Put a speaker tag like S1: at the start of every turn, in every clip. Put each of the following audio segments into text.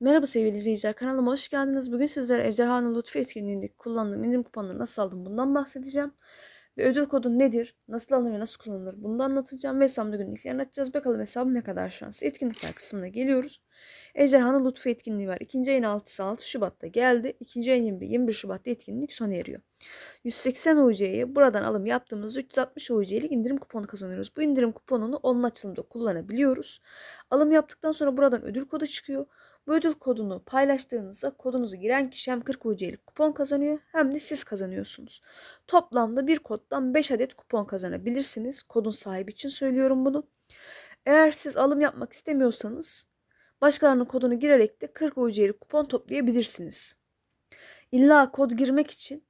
S1: Merhaba sevgili izleyiciler, kanalıma hoş geldiniz. Bugün sizlere Ejderhanın Lütfu etkinliğinde kullandığım indirim kuponunu nasıl aldım bundan bahsedeceğim. Ve ödül kodu nedir, nasıl alınır ve nasıl kullanılır bunu da anlatacağım. Ve hesabımda günlüklerini açacağız. Bakalım hesabım ne kadar şanslı. Etkinlikler kısmına geliyoruz. Ejderhanın Lütfu etkinliği var. İkinci ayın 6'sı 6 Şubat'ta geldi. İkinci ayın 21, 21 Şubat'ta etkinlik sona eriyor. 180 UC'ye buradan alım yaptığımızda 360 UC'lik indirim kuponu kazanıyoruz. Bu indirim kuponunu onun açılımda kullanabiliyoruz. Alım yaptıktan sonra buradan ödül kodu çıkıyor. Bu ödül kodunu paylaştığınızda kodunuzu giren kişi hem 40 UC'lik kupon kazanıyor hem de siz kazanıyorsunuz. Toplamda bir koddan 5 adet kupon kazanabilirsiniz. Kodun sahibi için söylüyorum bunu. Eğer siz alım yapmak istemiyorsanız başkalarının kodunu girerek de 40 UC'lik kupon toplayabilirsiniz. İlla kod girmek için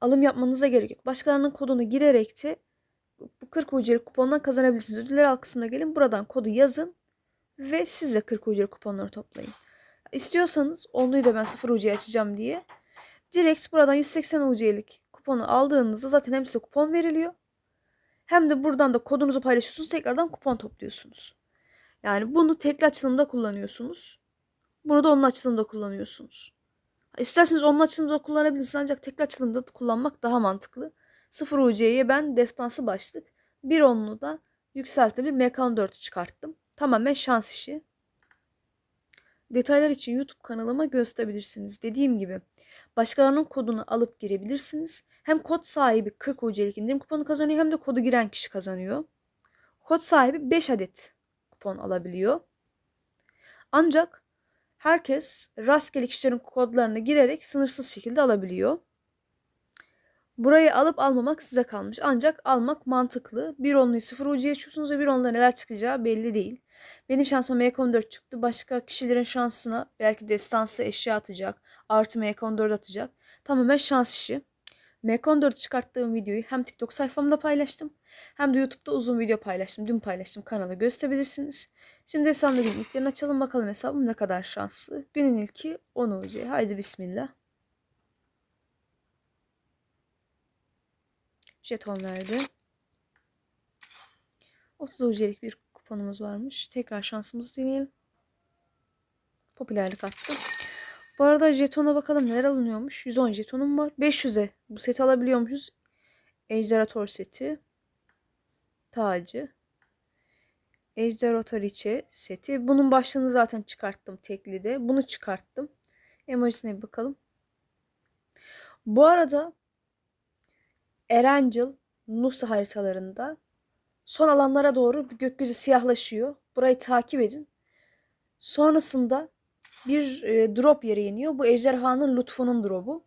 S1: alım yapmanıza gerek yok. Başkalarının kodunu girerek de bu 40 UC'lik kupondan kazanabilirsiniz. Ödüller alt kısmına gelin buradan kodu yazın ve siz de 40 UC'lik kuponları toplayın. İstiyorsanız onluyu da ben 0 UC'ye açacağım diye direkt buradan 180 UC'lik kuponu aldığınızda zaten hem size kupon veriliyor hem de buradan da kodunuzu paylaşıyorsunuz tekrardan kupon topluyorsunuz. Yani bunu tekli açılımda kullanıyorsunuz. Bunu da onun açılımda kullanıyorsunuz. İsterseniz onun açılımda kullanabilirsiniz ancak tekli açılımda kullanmak daha mantıklı. 0 UC'ye ben destansı başlık bir onlu da yükselttim bir MK14 çıkarttım. Tamamen şans işi. Detaylar için YouTube kanalıma gösterebilirsiniz. Dediğim gibi başkalarının kodunu alıp girebilirsiniz. Hem kod sahibi 40 UC'lik indirim kuponu kazanıyor hem de kodu giren kişi kazanıyor. Kod sahibi 5 adet kupon alabiliyor. Ancak herkes rastgele kişilerin kodlarını girerek sınırsız şekilde alabiliyor. Burayı alıp almamak size kalmış. Ancak almak mantıklı. Bir onluyu sıfır ucuya açıyorsunuz ve bir onluda neler çıkacağı belli değil. Benim şansıma MK14 çıktı. Başka kişilerin şansına belki destansı eşya atacak. Artı MK14 atacak. Tamamen şans işi. MK14 çıkarttığım videoyu hem TikTok sayfamda paylaştım. Hem de YouTube'da uzun video paylaştım. Dün paylaştım. Kanala gösterebilirsiniz. Şimdi hesabımda günün ilklerini açalım. Bakalım hesabım ne kadar şanslı. Günün ilki 10 UC. Haydi bismillah. Jeton verdi. 30 UC'lik bir kuponumuz varmış. Tekrar şansımızı deneyelim. Popülerlik attı. Bu arada jetona bakalım neler alınıyormuş. 110 jetonum var. 500'e bu seti alabiliyormuşuz. Ejderhator seti. Tacı. Ejderhatoriçe seti. Bunun başlığını zaten çıkarttım teklide. Bunu çıkarttım. Emojisine bir bakalım. Bu arada Erencil, Nusa haritalarında son alanlara doğru gökyüzü siyahlaşıyor. Burayı takip edin. Sonrasında bir e, drop yere iniyor. Bu ejderhanın lütfunun drop'u.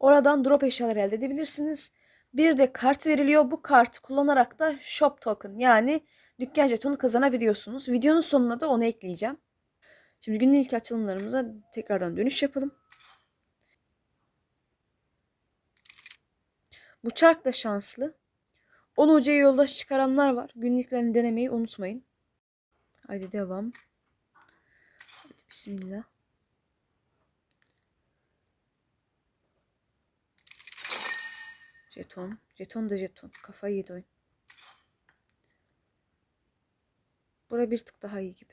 S1: Oradan drop eşyalar elde edebilirsiniz. Bir de kart veriliyor. Bu kartı kullanarak da shop token yani dükkan jetonu kazanabiliyorsunuz. Videonun sonuna da onu ekleyeceğim. Şimdi günün ilk açılımlarımıza tekrardan dönüş yapalım. Bu çark da şanslı. 10 hocaya yoldaş çıkaranlar var. Günlüklerini denemeyi unutmayın. Haydi devam. Hadi bismillah. Jeton. Jeton da jeton. Kafayı yedi oyun. Bura bir tık daha iyi gibi.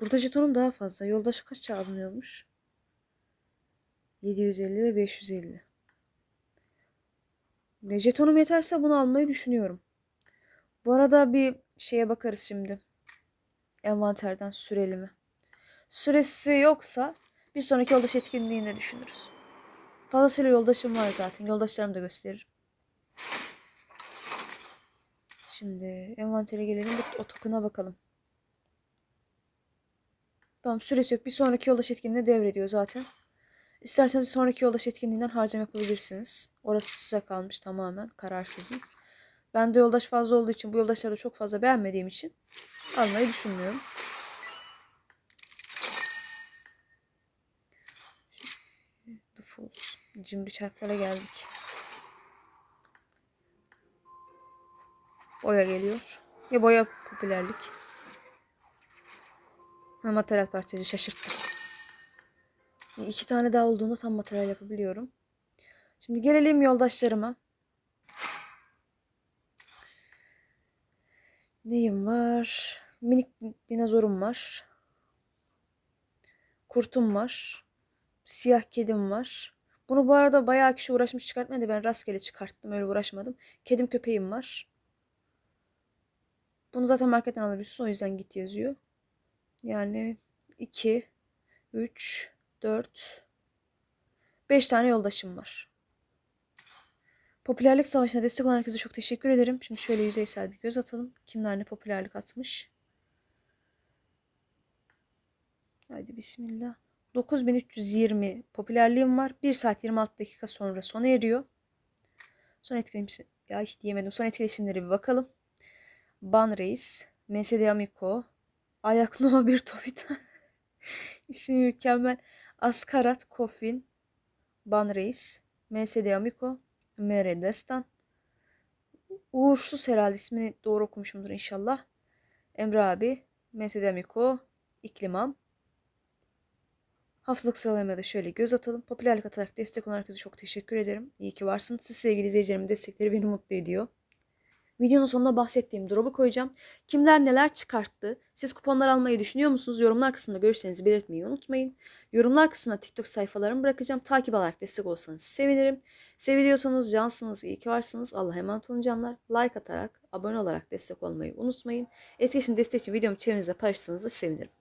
S1: Burada jetonum daha fazla. Yoldaş kaç çağrılıyormuş? 750 ve 550. Ve jetonum yeterse bunu almayı düşünüyorum. Bu arada bir şeye bakarız şimdi. Envanterden süreli mi? Süresi yoksa bir sonraki yoldaş etkinliğini düşünürüz. Fazlasıyla yoldaşım var zaten. Yoldaşlarımı da gösteririm. Şimdi envantere gelelim. O token'a bakalım. Tamam süresi yok. Bir sonraki yoldaş etkinliğine devrediyor zaten. İsterseniz sonraki yoldaş etkinliğinden harcama yapabilirsiniz. Orası size kalmış tamamen. Karar sizin. Ben de yoldaş fazla olduğu için bu yoldaşları da çok fazla beğenmediğim için almayı düşünmüyorum. Cimri çarklara geldik. Boya geliyor. Ya boya popülerlik. Materyal parçacı şaşırttı. İki tane daha olduğunda tam materyal yapabiliyorum. Şimdi gelelim yoldaşlarıma. Neyim var? Minik dinozorum var. Kurtum var. Siyah kedim var. Bunu bu arada bayağı kişi uğraşmış çıkartmaya da ben rastgele çıkarttım. Öyle uğraşmadım. Kedim köpeğim var. Bunu zaten marketten alabilirsin. O yüzden git yazıyor. Yani 2, 3, 4, 5 tane yoldaşım var. Popülerlik savaşına destek olan herkese çok teşekkür ederim. Şimdi şöyle yüzeysel bir göz atalım. Kimler ne popülerlik atmış. Haydi bismillah. 9320 popülerliğim var. 1 saat 26 dakika sonra sona eriyor. Son etkileşim ya hiç diyemedim. Son etkileşimlere bir bakalım. Ban Reis, MSD Amico, Ayak Nova bir Tofita. İsmi mükemmel. Askarat Kofin, Ban Reis, MSD Amico, Mere Destan. Uğursuz herhalde ismini doğru okumuşumdur inşallah. Emre abi, MSD Amico, İklimam. Haftalık sıralamaya da şöyle göz atalım. Popülerlik atarak destek olan herkese çok teşekkür ederim. İyi ki varsınız. Siz sevgili izleyicilerimin destekleri beni mutlu ediyor. Videonun sonunda bahsettiğim drop'u koyacağım. Kimler neler çıkarttı? Siz kuponlar almayı düşünüyor musunuz? Yorumlar kısmında görüşlerinizi belirtmeyi unutmayın. Yorumlar kısmına TikTok sayfalarımı bırakacağım. Takip alarak destek olsanız sevinirim. Seviliyorsanız cansınız, iyi ki varsınız. Allah'a emanet olun canlar. Like atarak, abone olarak destek olmayı unutmayın. Etkileşim destek için videomu çevrenizde paylaşırsanız da sevinirim.